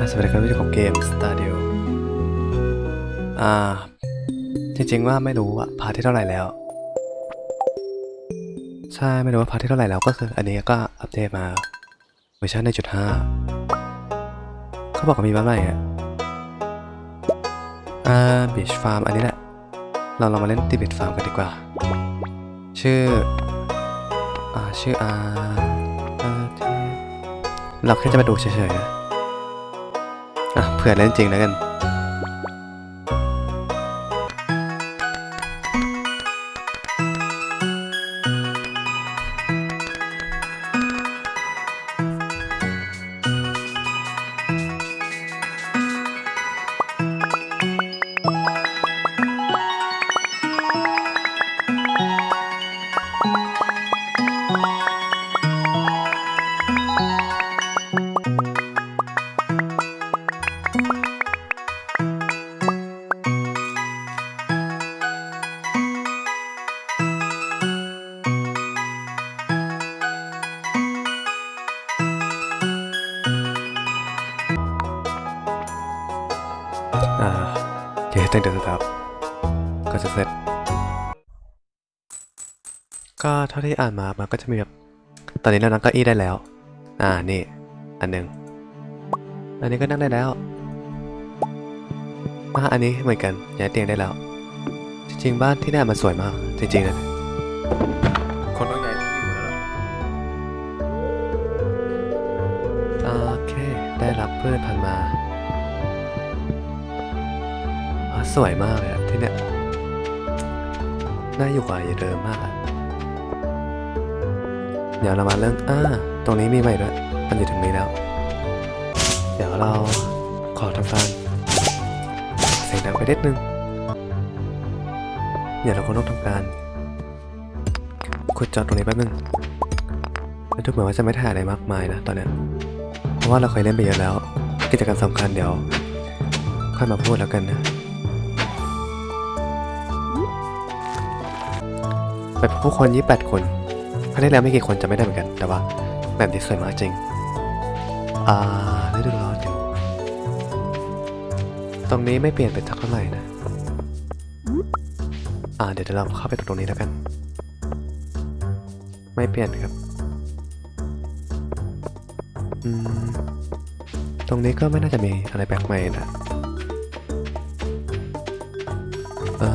อ่าสวัสดีครับที่ของเกม Stadio อ่าจริงๆว่าไม่รู้อะพาร์ทที่เท่าไหร่แล้ว ใช่ไม่รู้ว่าพาร์ทที่เท่าไหร่แล้วก็คือ อันนี้ก็อัปเดตมาเวอร์ชันในจุดห้าเขาบอกว่ามีบ้านใหม่อะอ่าบีชฟาร์มอันนี้แหละ เราลองมาเล่นตีบีชฟาร์มกันดีกว่า ชื่ออ่าชื่ออ่าเราแค่จะมาดูเฉยๆ อะเผื่อเล่นจริงแล้วกัน อ่าโอเคตั้งเดี๋ยวครับก็จะเสร็จ ก็เท่าที่อ่านมามันก็จะมีแบบตอนนี้เรานั่งเก้าอี้ได้แล้ว อ่านี่ อันหนึ่งอันนี้ก็นั่งได้แล้วอ่าอันนี้เหมือนกันย้ายเตียงได้แล้ว จริงๆบ้านที่นี่มันสวยมาก จริงๆนะ สวยมากเลยที่เนี้ยน่าอยู่กว่าอย่าเดิมมากอะเดี๋ยวเรามาเรื่องอ่าตรงนี้มีใหม่ด้วยมันอยู่ตรงนี้แล้ว เดี๋ยวเราขอทำการเสียงดังไปนิดนึงเดี๋ยวเราคงต้องทำการขุดจอดตรงนี้แป๊บนึงแล้วดูเหมือนว่าจะไม่ถ่ายอะไรมากมายนะตอนเนี้ยเพราะว่าเราเคยเล่นไปเยอะแล้ว กิจกรรมสำคัญเดี๋ยว ค่อยมาพูดแล้วกันนะ ไปพบผู้คน28คนครั้งที่แล้วไม่กี่คนจะไม่ได้เหมือนกัน แต่ว่าแบบนี้สวยมากจริง อ่าฤดูร้อนอยู่ตรงนี้ไม่เปลี่ยนเป็นสักเท่าไหร่นะ อ่าเดี๋ยวเราเข้าไปตรงนี้แล้วกัน ไม่เปลี่ยนครับ อืม ตรงนี้ก็ไม่น่าจะมีอะไรแปลกใหม่นะ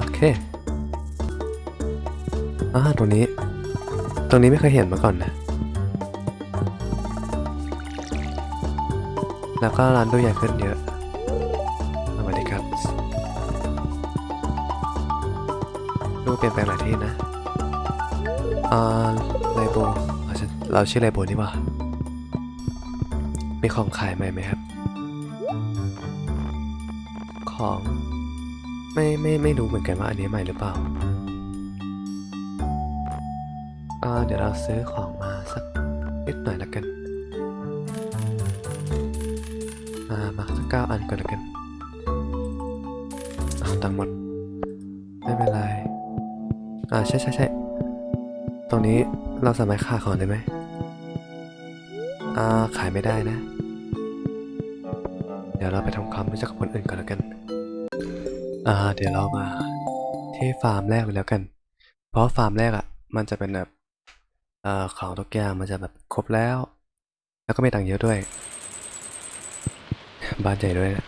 โอเค อ่าตรงนี้ ตรงนี้ไม่เคยเห็นมาก่อนนะ แล้วก็ร้านดูใหญ่ขึ้นเยอะสวัสดีครับดูเปลี่ยนแปลงหลายที่นะอ่าไลโบเราชื่อเราชื่อไลโบนี่ว่ามีของขายใหม่ไหมครับ ของ ไม่ไม่ไม่รู้เหมือนกันว่าอันนี้ใหม่หรือเปล่า อ่าเดี๋ยวเราซื้อของมาสักนิดหน่อยละกันอ่ามาสักเก้าอันก่อนละกันเอาตังหมด ไม่เป็นไร อ่าใช่ใช่ใช่ตรงนี้เราสามารถขายของได้ไหมอ่าขายไม่ได้นะ เดี๋ยวเราไปทำความรู้จักกับคนอื่นก่อนแล้วกัน อ่า เดี๋ยวเรามาที่ฟาร์มแรกเลยแล้วกัน เพราะฟาร์มแรกอะ่ะ มันจะเป็นแบบ เอ่อของทุกอย่างมันจะแบบครบแล้ว แล้วก็มีตังค์เยอะด้วย บ้านใหญ่ด้วยนะ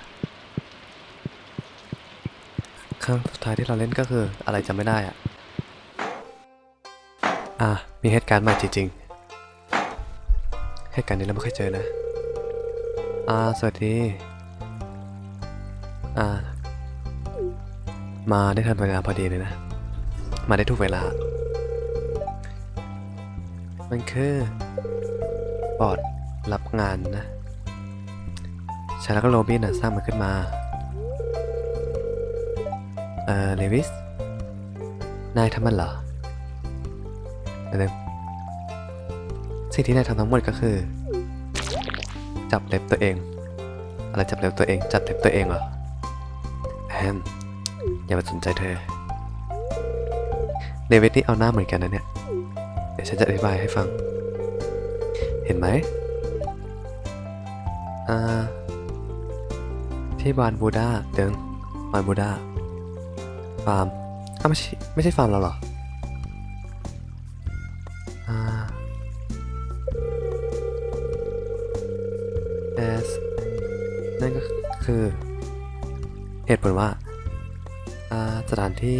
ครั้งสุดท้ายที่เราเล่นก็คืออะไรจำไม่ได้อะอะ มีเหตุการณ์ใหม่จริงๆเหตุการณ์นี้เราไม่เคยเจอนะ อ่า สวัสดี อ่า มาได้ทันเวลาพอดีเลยนะ มาได้ถูกเวลา มันคือปอดรับงานนะฉันแล้วก็โรบินนะสร้างมันขึ้นมา เอ่อเลวิส นายทำมันเหรออันนึงสิ่งที่นายทำทั้งหมดก็คือ จับเล็บตัวเอง อะไรจับเล็บตัวเอง จับเล็บตัวเองเหรอแฮมอย่ามาสนใจเธอเดวิดนี่เอาหน้าเหมือนกันนะเนี่ย เดี๋ยวฉันจะอธิบายให้ฟัง เห็นไหมอ่าที่บานบูดาเดิงบานบูดาฟาร์มอ้าวไม่ใช่ไม่ใช่ฟาร์มเราเหรออ่า as นั่นก็คือเหตุผลว่าอ่าสถานที่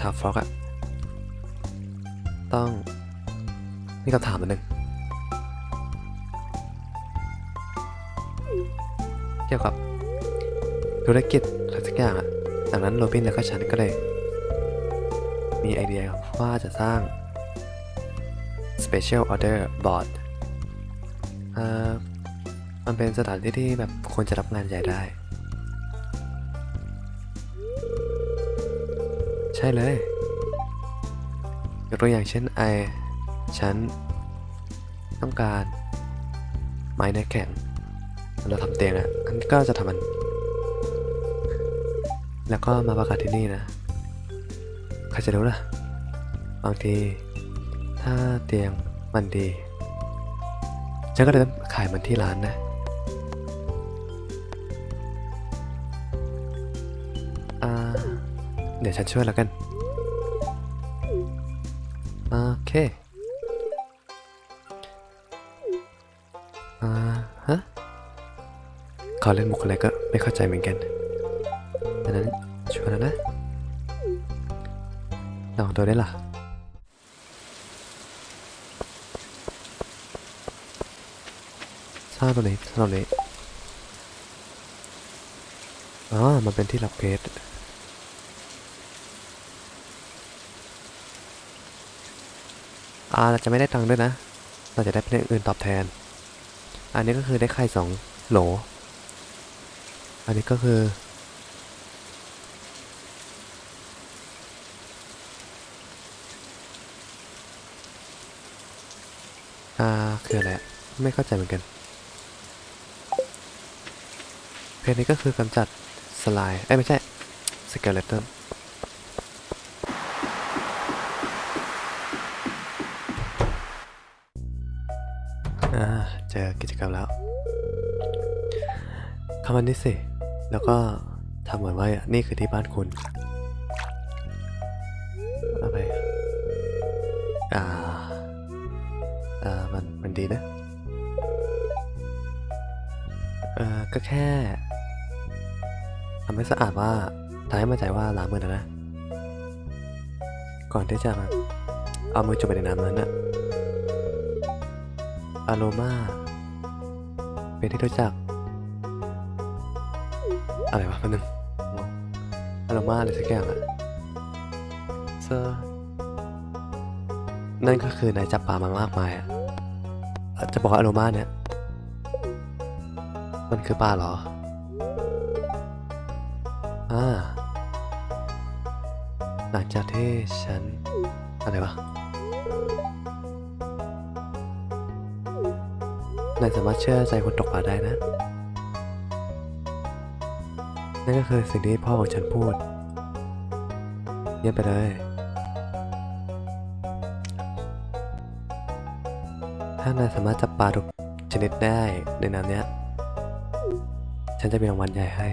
ชาวฟล็อกอะ ต้องมีคำถามอันหนึ่งเกี่ยวกับธุรกิจอะไรสักอย่างอะดังนั้นโรบินแล้วก็ฉันก็เลย มีไอเดียว่าจะสร้าง Special Order Board เอ่อมันเป็นสถานที่ที่แบบควรจะรับงานใหญ่ได้ ใช่เลย กตัวอย่างเช่นไอฉันต้องการ ไม้เนื้อแข็ง เราทำเตียงอะ่ะอันก็จะทำมัน แล้วก็มาประกาศที่นี่นะ ใครจะรู้ล่ะ บางที ถ้าเตียงมันดี ฉันก็เลยต้องขายมันที่ร้านนะเดี๋ยวฉันช่วยแล้วกัน อเคอ่าฮะขอเล่นมุกอะไรก็ไม่เข้าใจเหมือนกันดังนั้นชวยแล้วนะลองตัวได้ล่ะสร้างตรงนี้สร้างตรงนี้อ๋อมันเป็นที่รับเพจอ่ เราจะไม่ได้ตังค์ด้วยนะ เราจะได้เป็นอย่างอื่นตอบแทน อันนี้ก็คือได้ไข่สองโหล อันนี้ก็คือ อ่า คืออะไรไม่เข้าใจเหมือนกัน เพจนี้ก็คือกำจัดสลด์เอ้ยไม่ใช่ สเกลเลตัน กิจกรรมแล้วเข้ามานี่สิ แล้วก็ทำเหมือนว่านี่คือที่บ้านคุณอะไรอ่า อ่า มัน มันดีนะ เออก็แค่ทำให้สะอาดว่าทำให้มั่นใจว่าล้างมือแล้วนะ ก่อนที่จะเอามือจุ่มไปในน้ำนั้นอะอโรมา เป็นที่รู้จัก อะไรวะมันนึงอโรมาอะไรสักอย่างอะเซอร์นั่นก็คือนายจับปลามามากมายอะจะบอกว่าอโรมาเนี่ย มันคือปลาเหรอ อ่า หลังจากที่ฉัน อะไรวะ นายสามารถเชื่อใจคนตกปลาได้นะ นั่นก็คือสิ่งที่พ่อของฉันพูด เงียบไปเลย ถ้านายสามารถจับปลาทุกชนิดได้ในน้ำเนี้ย ฉันจะมีรางวัลใหญ่ให้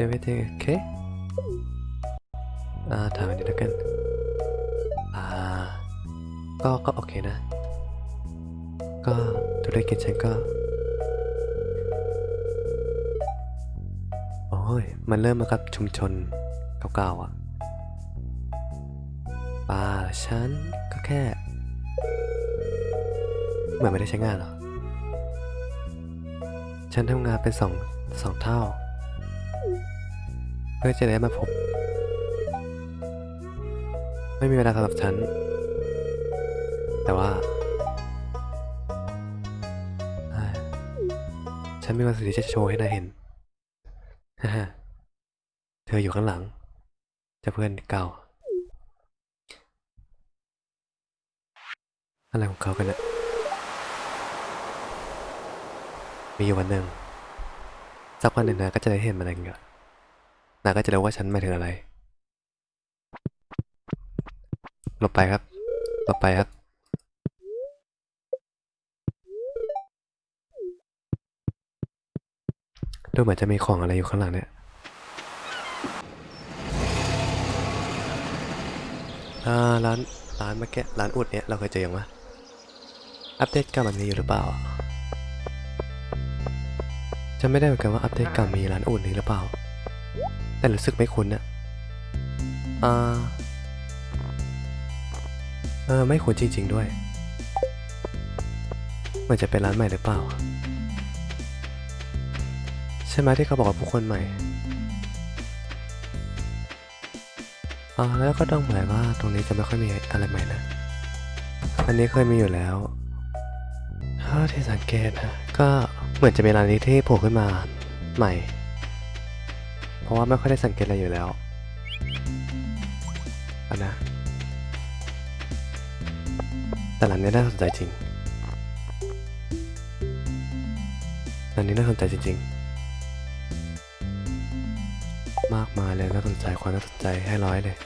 Everything okay อ่าถามอันนี้แล้วกัน ก็ก็โอเคนะ ก็ธุรกิจฉันก็ โอ้ย มันเริ่มมากับชุมชนเก่าๆอะป่าฉันก็แค่ เหมือนไม่ได้ใช้งานหรอ ฉันทำงานเป็นสองสองเท่า เพื่อจะได้มาพบ ไม่มีเวลาสำหรับฉัน แต่ว่า ฉันมีวันสิ่งที่จะโชว์ให้นายเห็นฮ่าเธออยู่ข้างหลัง จะเพื่อนเก่า อะไรของเขากันนี่ยมีอยู่วันหนึ่งสักวันหนึ่งนาก็จะได้เห็นมันเองอะนาก็จะรู้ว่าฉันหมายถึงอะไรหลบไปครับหลบไปครับ ดูเหมือนจะมีของอะไรอยู่ข้างหลังเนี่ยร้านร้านเมื่อกี้ร้านอุดเนี่ยเราเคยเจอยังวะอัปเดตก่ามันมีอยู่หรือเปล่าจะไม่ได้เหมือนกันว่าอัปเดตก่ามีร้านอุดนี้หรือเปล่า แต่รู้สึกไม่คุ้นอะอ่าเออไม่คุ้นจริง ๆ ด้วยเหมือนจะเป็นร้านใหม่หรือเปล่า ช่ไหมที่เขาบอกว่าผู้คนใหม่อ๋อแล้วก็ต้องหมายว่าตรงนี้จะไม่ค่อยมีอะไรใหม่นะ อันนี้เคยมีอยู่แล้ว ถ้าที่สังเกตนะก็เหมือนจะมีร้านนี้ที่โผล่ขึ้นมาใหม่ เพราะว่าไม่ค่อยได้สังเกตอะไรอยู่แล้วอันนะแต่ร้านนี้น่าสนใจจริงร้านนี้น่าสนใจจริงๆ มากมายเลยน่าสนใจความน่าสนใจให้ร้อยเลย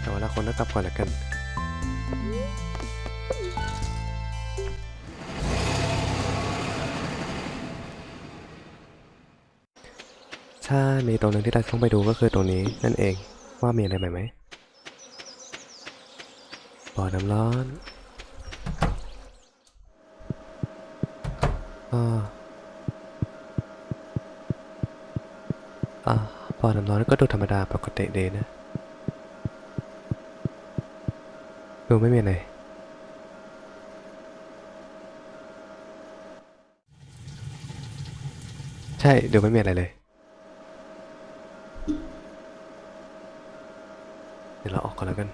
แต่ว่าละคนต้องกลับก่อนละกันใช่มีตรงหนึงที่เราต้องไปดูก็คือตรงนี้นั่นเองว่ามีอะไรใหม่ไหมบ่อน้ำร้อนอ่าอ่าบ่ อน้ำร้อนก็ดูธรรมดาปกติดีนะ ดูไม่มีอะไรใช่ดูไม่มีอะไรเลยเดี๋ยวเราออกก่อนแล้วกัน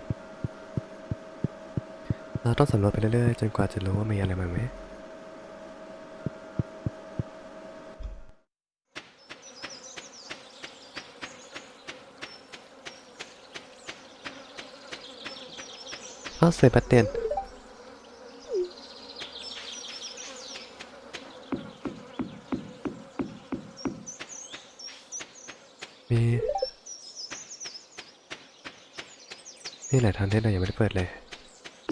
เราต้องสำรวจไปเรื่อยๆ จนกว่าจะรู้ว่ามีอะไรใหม่ไหม อ้าวเซบาสเตียนมีนี่หลายทางที่เรายังไม่ได้เปิดเลย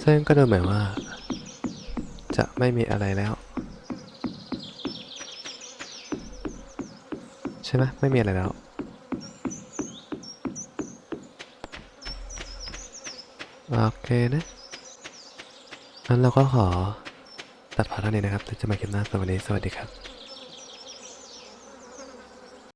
ซึ่งก็ดูเหมือนว่า จะไม่มีอะไรแล้ว ใช่ไหมไม่มีอะไรแล้ว โอเคนะงั้นเราก็ขอตัดพาร์ทเท่านี้นะครับแล้วจะมาคลิปหน้าสวัสดีสวัสดีครับ